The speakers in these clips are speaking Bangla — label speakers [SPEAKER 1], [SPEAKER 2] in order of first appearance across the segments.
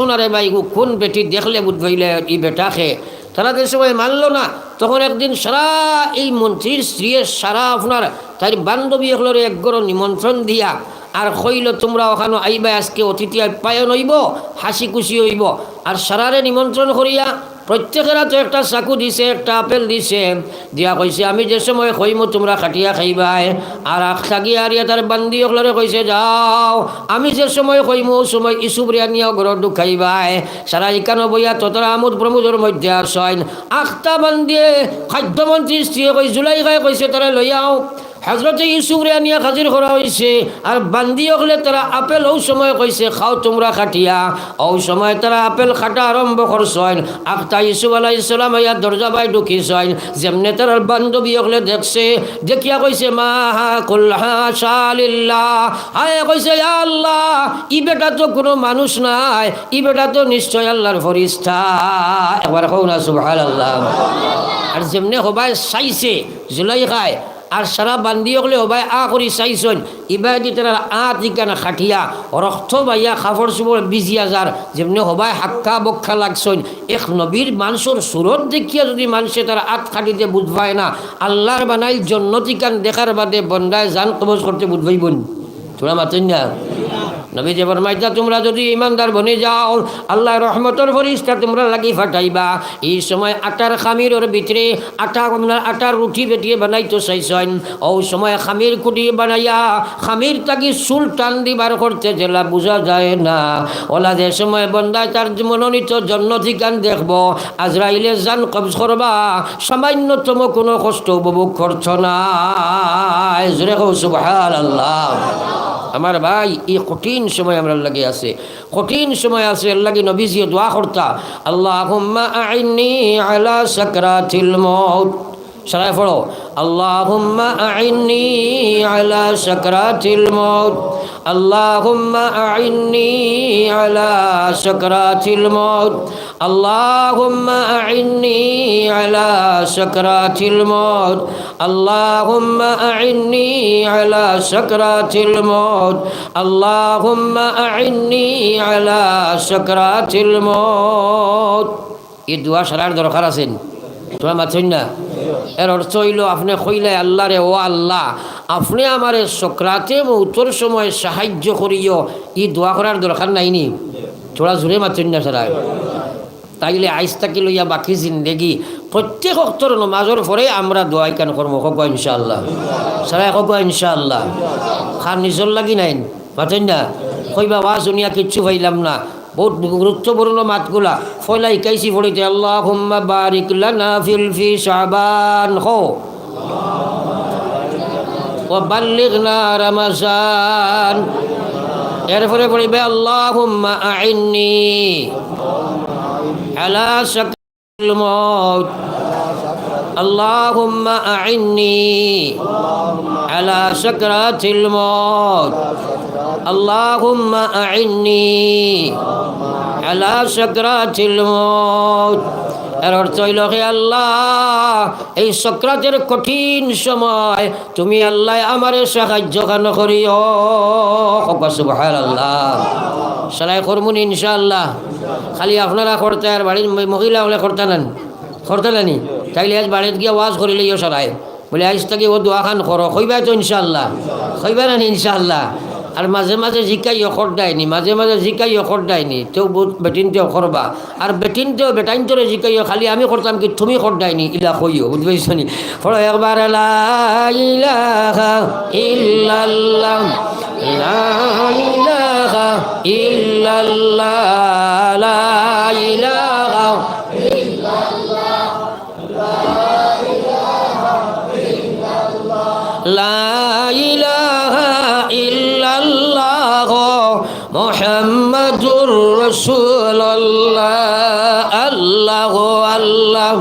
[SPEAKER 1] সোনারে ভাই কোন বেটি দেখলে বুঝবাইলে এই বেটাকে? তারা যে সময় মানলো না, তখন একদিন সারা এই মন্ত্রীর স্ত্রীর সারা আপনার তার বান্ধবী এগুলোর একগর নিমন্ত্রণ দিয়া, আর কইল তোমরা ওখানে আইবা, আজকে অতিথি আপ্যায়ন হইব হাসি খুশি হইব। আর সারারে নিমন্ত্রণ করিয়া প্রত্যেকেরা তো একটা চাকু দিছে, একটা আপেল দিছে। দিয়া কইছে, আমি যে সময় কইমু তোমরা খাটিয়া খাইবাই। আর আখ থাকি আর তার বান্দি অকলরে কইছে, যাও, আমি যে সময় কইমু ও সময় ইসু বিরিয়ানিও ঘর দুখ খাইবাই। সারা ইকানো বইয়া ততরা আমোদ প্রমোদর মধ্যে আসইন আখটা বান্দিয়ে খাদ্যমন্ত্রী স্ত্রী কই জুলাই গায়ে কইছে, তারা লইয়াও হজরতে ইউসুফ রে আনিয়া হাজির করা হয়েছে আর বান্দি হলে তারা আপেল ও সময় কইছে, খাও তোমরা খাটিয়া। ও সময় তারা আপেল খাটা আরম্ভ করছেন। আখতা ইসুফ আলাই ইসলাম ইয়া দরজা বাই ঢুকিছেন। যেমনে তার বান্ধবী হলে দেখছে, দেখিয়া কইছে, মা হা কুল্হা শালিল্লাহ হায়, কইছে আল্লাহ, ই বেটা তো কোনো মানুষ নাই, ই বেটা তো নিশ্চয় আল্লাহর ফরিস্তা। একবার কৌ না, সুবহানাল্লাহ। আর যেমনে হবাই চাইছে জুলাই খায় আর সারা বান্দি হলে ওবাই আ করি চাইছন। ইবাই দি তারা আ ঠিকানা খাটিয়া রক্ত বাইয়া খাফর চুবর বিজিয়া যার যেমনি হবাই হাক্কা বক্ষা লাগছন। এক নবীর মানুষের সুরত দেখিয়া যদি মানুষে তারা আত খাটিতে বুঝবায় না আল্লাহর বানাই জন্নতিকান দেখার বাদে বন্দায় জান কবজ করতে বুঝবাইবন তোরা মাতেন না। নবী যে ফরমাইতা তোমরা যদি ইমানদার বনে যাও, আল্লাহ রহমতর ফরিস্তা তোমরা লাগি ফাটাইবা। এই সময় আটার খামিরের ভিতরে আটা আটার রুটি বেটিয়ে বানাইতো চাইছেন। ও সময় খামির কুটি বানাইয়া, খামির তাকি চুল টান দিবার করতে জেলা বোঝা যায় না। ওলা যে সময় বন্দায় তার মনোনীত জন্ম ঠিকান দেখব আজরাইলে জান কবজ করবা, সামান্যতম কোনো কষ্ট উপভোগ করছ না। জোরে কৌ সুবহান আল্লাহ আমার ভাই, এই কঠিন সময় আমরা লাগে আছে। কঠিন সময় আছে লাগে নবীজিও দোয়া করতা। আল্লাহ আলা সাকরাতিল মউত। সারায় পড়ো। আল্লাহুম্মা আইনি আলা সাকরাতিল মউত। আল্লাহুম্মা আইনি আলা সাকরাতিল মউত। আল্লাহুম্মা আইনি আলা সাকরাতিল মউত। আল্লাহুম্মা আইনি আলা সাকরাতিল মউত। আল্লাহুম্মা আইনি আলা সাকরাতিল মউত। এই দোয়া সারার দরকার আছেন। তোমরা মাথুন না? এর অর্থ হইল, আপনি কইলে আল্লাহ রে ও আল্লাহ, আপনি আমার সক্রাতে মৌতর সময় সাহায্য করিও, ই দোয়া করার দরকার নাইনি। তোরা জোরে মাথুন না, সারা? তাইলে আইস তাকি লইয়া বাকি জিন্দেগি, প্রত্যেক অক্তর নমাজর পরে আমরা দোয়াই কেন কর্ম কক ইনশাআল্লাহ? সারা কক ইনশাআল্লাহ? খান নিজর লাগি নাইন মাথুন না? কইবা বা শুনিয়া কিচ্ছু পাইলাম না। বহুত গুরুত্বপূর্ণ মাতগুলা। ফয়লা ইকাইছি পড়িতে আল্লাহ হুম্মা বারিক লানা ফিল ফি শাবান হো। বাল্লিগনা রমজান এরপরে পড়িবে আল্লাহ হুম্মা আইন্নি আলা শাকল মউত اللهم أعني على سكرات الموت اللهم أعني على سكرات الموت এর অর্থ হইল হে আল্লাহ এই সক্রাতের কঠিন সময় তুমি আল্লাহ আমারে সাহায্য খান করিও সুবহান আল্লাহ সালাই করমুন ইনশাআল্লাহ খালি আপনারা করতে আর বাড়ির মহিলা হলে করতে নেন করতে নেনি তাইলে আজ বাড়িতে গিয়ে ওয়াজ করিলে ইয়ে সরাই বলে, আজ তাকে ও দোয়া খান করো কইবাই তো ইনশাআল্লাহ, কইবা না ইনশাআল্লাহ। আর মাঝে মাঝে জিকাই অখর দেয়নি মাঝে মাঝে জিকাই অখর দেয়নি তেও বেটিন তেও করবা আর বেটিন তেও বেটাইন তোরে জিকাই খালি আমি করতাম কি তুমি খর দেয়নি ইলা কইও বুঝতে নি? ফলো, একবার ইল্লাল্লাহ। রসুল আল্লাহ আল্লাহ।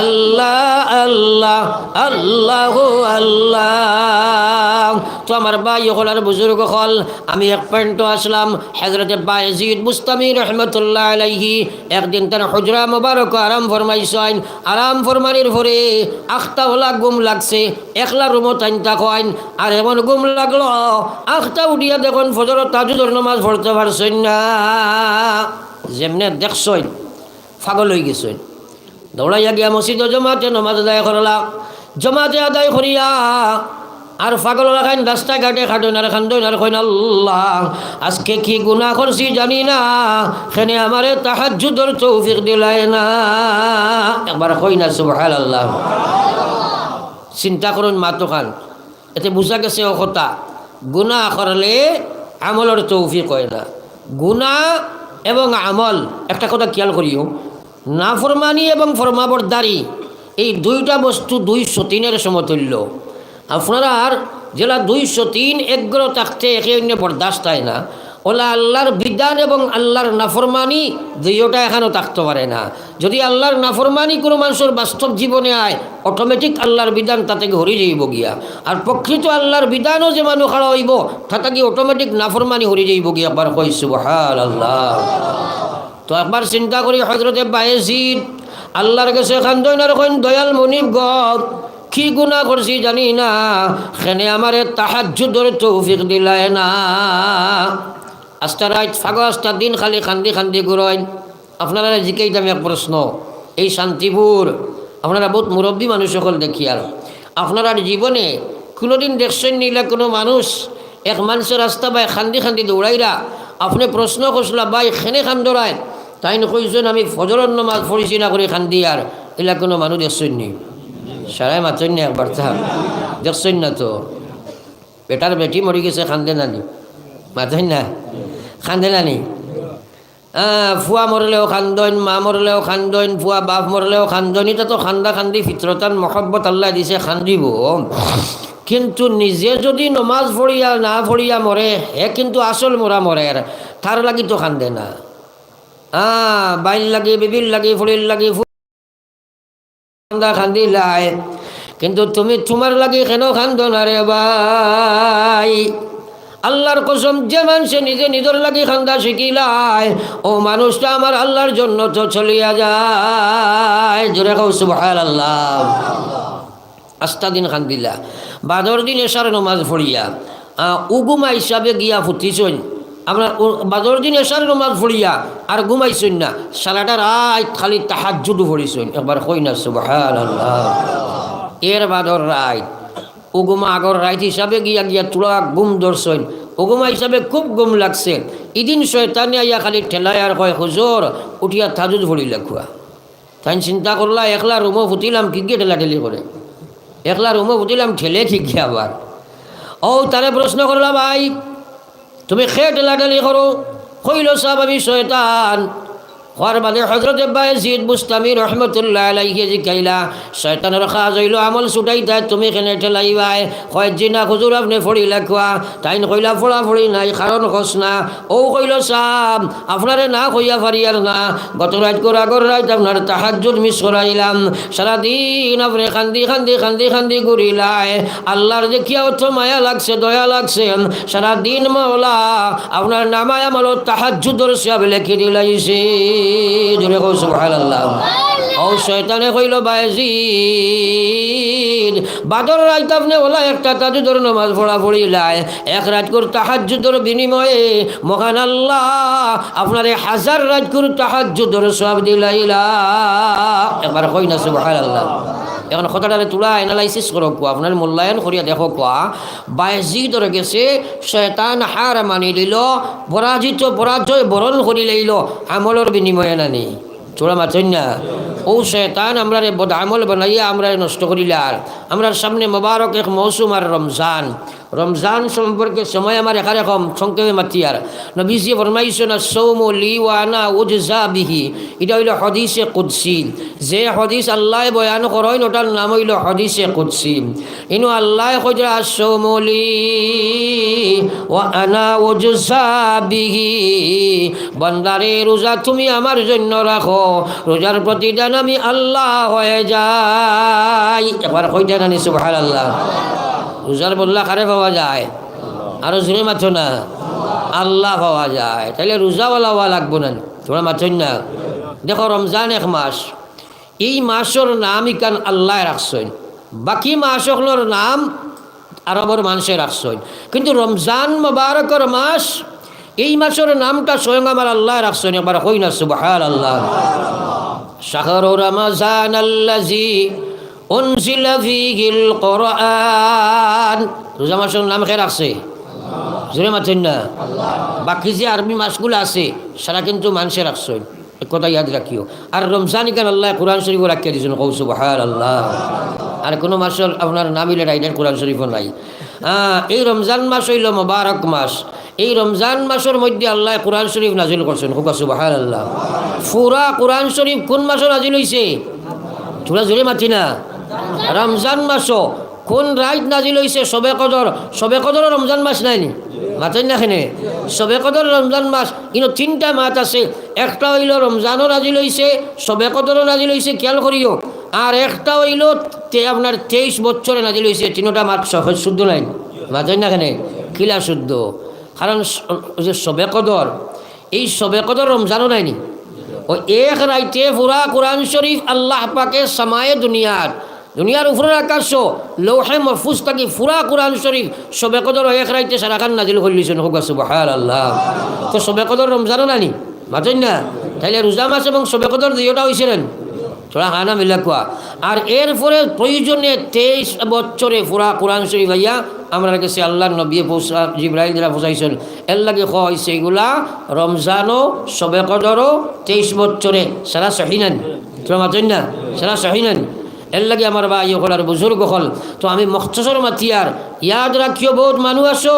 [SPEAKER 1] আল্লাহ আল্লাহ আল্লাহ আল্লাহ। আল্লাহ তো আমার ভাই হল আর বুজুর্গ হল। আমি এক পয়েন্ট আসলাম হজরত বায়জিদ মুস্তামি রহমতুল্লাহ আলাইহি একদিন তার হজরা মোবারক আরাম ফরমাইছেন। আরাম ফরমানির ভরে আখতা হলা গুম লাগছে, একলা রুমত আনতা কইন আর এমন গুম লাগল, আখতা উঠিয়া দেখুন ফজর তাজুদর নমাজ পড়তে পারছেন না। যেমনে দেখছই পাগল হয়ে গেছেন। দৌড়াইয়া গিয়া মসজিদ জমাতে নমাজ আদায় করলা জমাতে আদায় করিয়া আর পাগল রাখান রাস্তাঘাটে খাটুন আর খান্দুন আর কইন আল্লাহ। আজকে কি গুণা করছি জানি না, সেনে আমারে তাহাজ্জুদর তৌফিক দিলাই না। একবার কই না সুবহান আল্লাহ চিন্তা করুন মাতো খান এতে বুঝা গেছে ও কথা। গুণা করলে আমলের তৌফিক হয় না। গুণা এবং আমল, একটা কথা খেয়াল করিও, নাফরমানি এবং ফরমাবরদারি, এই দুইটা বস্তু দুই সতীনের সমতুল্য। আপনারা আর যেটা দুইশো তিন এগ্র থাকতে একে অন্য বরদাস্ত হয় না। ওলা আল্লাহর বিধান এবং আল্লাহর নাফরমানি দুইটা এখানেও থাকতে পারে না। যদি আল্লাহর নাফরমানি কোনো মানুষের বাস্তব জীবনে আয় অটোমেটিক আল্লাহর বিধান তাতে হরি যাইব গিয়া। আর প্রকৃত আল্লাহর বিধানও যে মানুষ খাড়া হইব, তাতে কি অটোমেটিক নাফরমানি হরি যাইব গিয়া একবার কইসু হাল আল্লাহ তো একবার চিন্তা করি হজরতে বায়েজিদ, আল্লাহর কাছে কইন দয়াল মনিব গপ কি গুণা করছি জানি না। সেনে আমারে তাহাজ্জুদর তৌফিক দিলায় না। আস্তা রাত ফাগো আস্তা, দিন খালি খান্দি খান্দি ঘুরইন। আপনারা জিকেইতাম এক প্রশ্ন, এই শান্তিপুর, আপনারা বহুত মুরব্বী মানুষ সকল দেখি আর। আপনারা জীবনে কোনোদিন দেখছেন নিলে কোনো মানুষ, এক মানুষের রাস্তা বাই খান্দি খান্দি দৌড়াইরা, আপনি প্রশ্ন করছিলা, বাই, খেনে খান দৌড়ায় তাই কইছেন, আমি ফজরের নমাজ পড়িছি না করে খান্দি আর। এলা কোনো মানুষ দেখছেন নি। সারাই মাতন না একবার থাক দেখছেন না তো। বেটার বেটি মরি গেছে, খান্দে নানি। মাতন না। খান্দে নানি। ফুয়া মরলেও খান্দন মা মরলেও খান্দন ফুয়া বাপ মরলেও খান্দন এটা তো খান্দা খান্দি ফিতরতান মহব্বত আল্লাহ দিছে, খান্দিব। কিন্তু নিজে যদি নমাজ পড়িয়া, না পড়িয়া মরে হে কিন্তু আসল মরা মরে তার লাগি তো খান্দে না। আহ বাইল লাগে, বিবিল লাগে ফুলির লাগে খান্দা খান্দি লাই। কিন্তু তুমি তোমার লাগে কেন খান্দ না রে ভাই? আল্লাহর কসম, যে মানুষে নিজে নিজের লাগি খান্দা শিখিলায়, ও মানুষটা আমার আল্লাহর জন্য তো চলিয়া যায়। জোরে কৌ সুবাহ আল্লাহ আস্তা দিন খান্দিলা। বাদর দিন এসার নমাজ ফড়িয়া উগুমা হিসাবে গিয়া ফুটিছইন আপনার বাদর দিন এসার নমাজ ফড়িয়া আর ঘুমাইছইন না। সালাটা রাত খালি তাহাজুদু ফড়িছইন একবার কই না সুবহান এর বাদর রাত। উগুমা আগর রাইত হিসাবে গিয়া গিয়া তুলা গুম ধরছইন উগুমা হিসাবে খুব গুম লাগছে। ইদিন শয়তানি আইয়া খালি ঠেলায় আর কয়, হুজুর, উঠিয়া থাজুদ ফড়ি লেখুয়া তাই চিন্তা করলা, একলা রুমো ফুটিলাম, কি গিয়ে ঠেলা ঠেলি করে একলা রুমো বুঝিলাম ঠেলে ঠিক আবার। ও, তারে প্রশ্ন করলা ভাই তুমি খেট লাগালি করো কইল সাহেব আমি শয়তান। হওয়ার বাদে হজরত জিদ বুস্তামি রহমতুল্লাহ আলাইকে জিকাইলা। শয়তানের খাজ হইল আমল ছুটাই তাই তুমি কেনে ঠেলাইবাই। হয় জিনা খুজুর আপনি ফড়ি লেখা তাই কইলা ফোড়া ফড়ি নাই, কারণ খস না। ও কইল সাপ আপনারে না কইয়া পারিয়ার না। গত রাত করে আগর রাত আপনার তাহাজুদ মিস করাইলাম। সারাদিন আপনি খান্দি খান্দি খান্দি খান্দি ঘুরিলাই। আল্লাহর দেখিয়া অর্থ, মায়া লাগছে, দয়া লাগছে। সারাদিন মাওলা, আপনার নামায় আমল তাহাজুদর সব লেখি দিলাইছে। জোরে কৌ সুবহানাল্লাহ। ও শয়তানে কইল, বায়জিদ, বাদর রাত আপনি ওলা একটা তাজুদর নামাজ পড়া পড়িলাই এক রাত কর তাহাজুদর বিনিময়ে, মহান আল্লাহ আপনার হাজার রাত কর তাহাজুদর সব দিলাইলা। একবার কই না সুবহানাল্লাহ। এখন কথাটারে তোলা এনালাইসিস করো কোয়া আপনার মূল্যায়ন করিয়া দেখো কোয়া বাইজিদর গেছে, শয়তান হার মানি দিল পরাজিত পরাজয় বরণ করি লইল আমলের বিনিময়ে নানি। চোরা মাথই না। ও শয়তান আমরা বদ আমল বানাইয়া আমরা নষ্ট করিলার আমরার সামনে মোবারক এক মৌসুম আর রমজান রমজান সম্পর্কে সময় আমার একা রকম সংক্ষেপে মাতি আর। নবীজি না সৌম লি ওয়ানা উজা বিহি। এটা হইল হদিসে কুদ্সি। যে হদিস আল্লাহ বয়ান করেন, ওটার নাম হইল হদিসে কুদ্সি। ইনু আল্লাহ কইরা সৌম লি ওয়ানা উজা বিহি। বন্দারে, রোজা তুমি আমার জন্য রাখো। রোজার প্রতিদান আমি আল্লাহ হয়ে যাই। একবার কইটা না সুবহানাল্লাহ। আল্লাহ রোজার বললা কারে পাওয়া যায়? আরও জোরে মাথো না? আল্লাহ পাওয়া যায়। তাহলে রোজাওয়ালা হওয়া লাগবো না। তোমরা মাথোই না? দেখো রমজান এক মাস। এই মাসের নাম ইকান আল্লাহ রাখছেন। বাকি মাসগুলোর নাম আরবর মানুষে রাখছেন। কিন্তু রমজান মোবারকর মাস এই মাসের নামটা স্বয়ং আমার আল্লাহ রাখছেন। একবার হই না সুবহান আল্লাহ শাহর রমজান আল্লাজি উনজিল ফীহিল কোরআন। রোজা মাসের নাম কে রাখছে? জোরে মাথেন না। বাকি যে আরবি মাসগুলো আছে, সারা কিন্তু মানুষে রাখছেন এ কথা ইয়াদ রাখিও। আর রমজান ইকান আল্লাহ কোরআন শরীফ রাখিয়ে দিয়েছেন? কৌসু বহাল আল্লাহ আর কোনো মাসের আপনার নামিলে রাইলেন কোরআন শরীফও নাই। এই রমজান মাস হইল মোবারক মাস। এই রমজান মাসের মধ্যে আল্লাহ কোরআন শরীফ নাজিল করছেন। হুকাসু বহাল আল্লাহ ফুরা কোরআন শরীফ কোন মাসে নাজিল হয়েছে তোরা জোরে মাতি না রমজান মাসও কোন রাইত নাজিল হয়েছে সবে কদর সবে কদর রমজান মাস নাইনি? মাতেন না খেনে সবে কদর রমজান মাস, কিন্তু তিনটা মাত আছে। একটা হইল রমজানও নাজিল হয়েছে সবে কদরও নাজিল হয়েছে খেয়াল করিও আর একটা হইল আপনার তেইশ বছরে নাজিল হয়েছে তিনোটা মাত শুদ্ধ নাই? মাতেন না খেনে কিলা শুদ্ধ? কারণ যে সবে কদর এই সবে কদর রমজানও নাইনি? ও এক রাইতে পুরা কোরআন শরীফ আল্লাহ পাকে সামায়ে দুনিয়ার দুনিয়ার উপরের আকাশ লৌহে মহফুজ থাকি ফুরা কোরআন শরীফ সবে কদর এক রাইতে সারাখান নাজিল করলিছেন হোক সুবহান আল্লাহ তো সবে কদর রমজানও নানি? মাতেন না? তাইলে রোজা মাস এবং সবে কদর দুইটা হয়েছিলেন তোরা হানা মিলা কোয়া। আর এরপরে প্রয়োজনে তেইশ বছরে পুরা কোরআন শরীফ ভাইয়া আমরা কাছে আল্লাহ নবী পৌঁছা জিব্রাহিল যারা পৌঁছাইছেন। এর লাগে হয় সেইগুলা রমজানও সবে কদরও তেইশ বছরে। সারা সহিনেন তোরা মাতেন না? সারা সহিনেন এর লাগে আমার ইয়ে হল আর বুজুর্গ হল। তো আমি মখসর মাতিয়ার, ইয়াদ রাখিও বহুত মানুষ আসো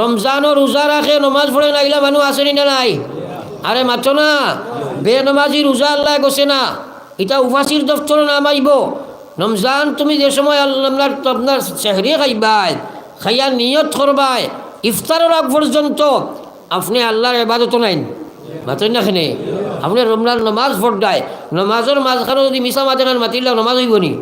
[SPEAKER 1] রমজানও রোজা রাখে নমাজ পড়ে নাইলা মানুষ আসেনি না নাই? আরে মাতো না বে নমাজি রোজা আল্লাহ গছে না। এটা উপাসির দফতর নাম আইব রমজান তুমি যে সময় আল্লাহ আপনার চেহরি খাইবাই, খাইয়া নিয়ত করবাই ইফতারের আগ পর্যন্ত আপনি আল্লাহর এবাদত নাইন মাতেন না আপনি রমজান নমাজ পড়ায় নমাজের মাঝখানে যদি মিশা মাঝে খান মাতিলে নমাজ হইব নি?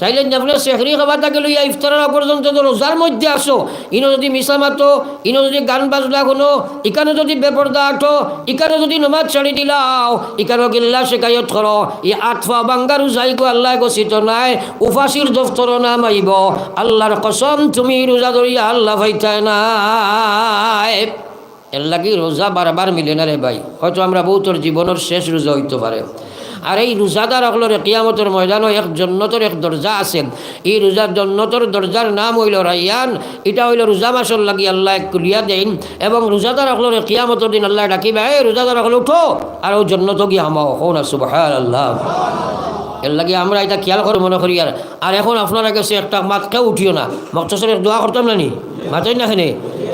[SPEAKER 1] তাইলে আপনার শেখরি খাবার থাকে লইয়া ইফতারের পর্যন্ত রোজার মধ্যে আসো ইনো যদি মিশা মাতো, ইনো যদি গান বাজলা কোনো ইকানে যদি বেপরদা আঠো, ইকানে যদি নমাজ ছাড়ি দিলাও, ইকানো গিল্লা শেখায়ত করো ই আঠফা বাঙ্গারু যাইগো আল্লাহ গছিত নাই উফাসির দফতর নাম আইব আল্লাহর কসম তুমি রোজা ধরিয়া আল্লাহ ভাইতায় নাই। এর লাগি রোজা বারবার মিলে না রে ভাই। হয়তো আমরা বহুতর জীবনের শেষ রোজা হইতে পারে। আর এই রোজাদার অকলের কিয়ামতের ময়দানও এক জন্নতর এক দরজা আছে। এই রোজার জন্নতর দরজার নাম হইল রাইয়ান। এটা হইল রোজা মাসর লাগি আল্লাহ এক কুলিয়া দেন। এবং রোজাদার অকলের কিয়ামতের দিন আল্লাহ ডাকিবে, এই রোজাদার অকল উঠো! আর ও জন্নত গিয়ে হামাও, হো না সুবাহ আল্লাহ এর লাগে আমরা এটা খেয়াল করে, মনে করি, আর আর এখন আপনারা কাছে একটা মাত কেউ উঠিও না। মক্তসর দোয়া করতাম না নি? মাতাই না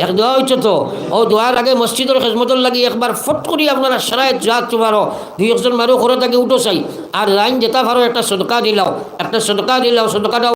[SPEAKER 1] এক দোয়া হচ্ছে তো। ও দোয়ার আগে মসজিদের খেজমতর লাগি একবার ফট করি আপনারা সারায় যা তোমারও দুই একজন মারো ঘরে থাকে উঠো চাই আর লাইন যেতে পারো একটা সদকা দিলাও একটা সদকা দিলাও সদকাটা